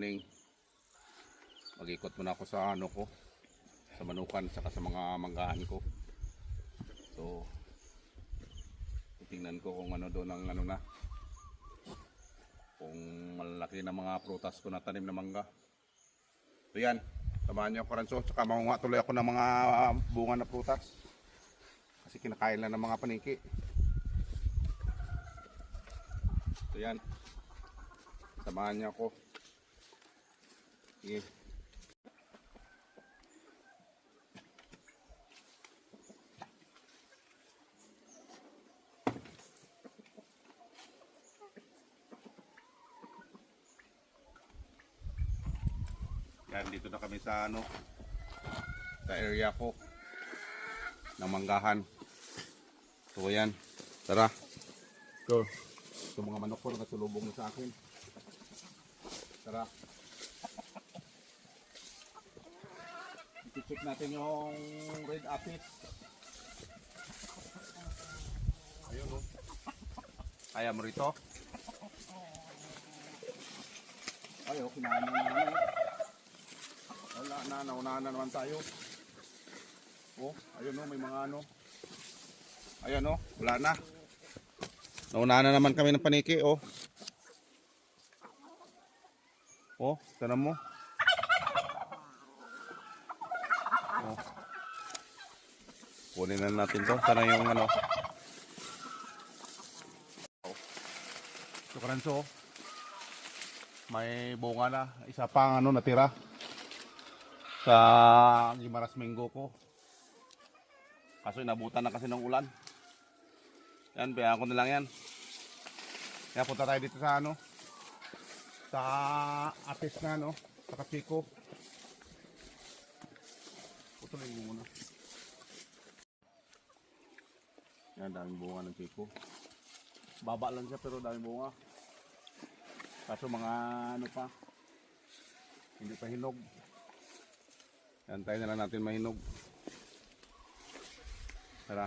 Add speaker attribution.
Speaker 1: morning. Mag-ikot muna ako sa ano ko. Sa manukan saka sa mga manggahan ko. So tingnan ko kung ano doon ang ano na. Kung malaki na mga prutas ko na tanim na mangga. So yan. Samahan niyo ako Ranso. Tsaka makunga tuloy ako ng mga bunga na prutas. Kasi kinakain lang ng mga paniki. So yan. Samahan niyo ako. Sige. Yan, dito na kami sa ano, sa area ko ng manggahan. So yan, tara. Go. Ito mga manok ko nakatulubong na sa akin. Tara. I-check natin yung red apis. Ayun oh. Kaya mo rito? Ay, oh, kinain na naman eh. Wala na, naunahan na naman tayo. Oh, ayun oh, may mga ano. Ayan oh, wala na. Naunahan na naman kami ng paniki oh. Oh, sana mo. Oh. Kunin na natin to. Sana yung ano. So, karanso. May bunga na. Isa pang ano natira sa Gimaras Minggo ko. Kaso inabutan na kasi ng ulan. Yan, bayaan ko na lang yan. Kaya punta tayo dito sa ano, sa Atis na no, sa Kachiko. Putulin mo muna. Yan, daming bunga ng Chiko. Baba lang siya pero daming bunga. Kaso mga ano pa, hindi pa hinog. Yan, tayo na lang natin mahinog. Tara.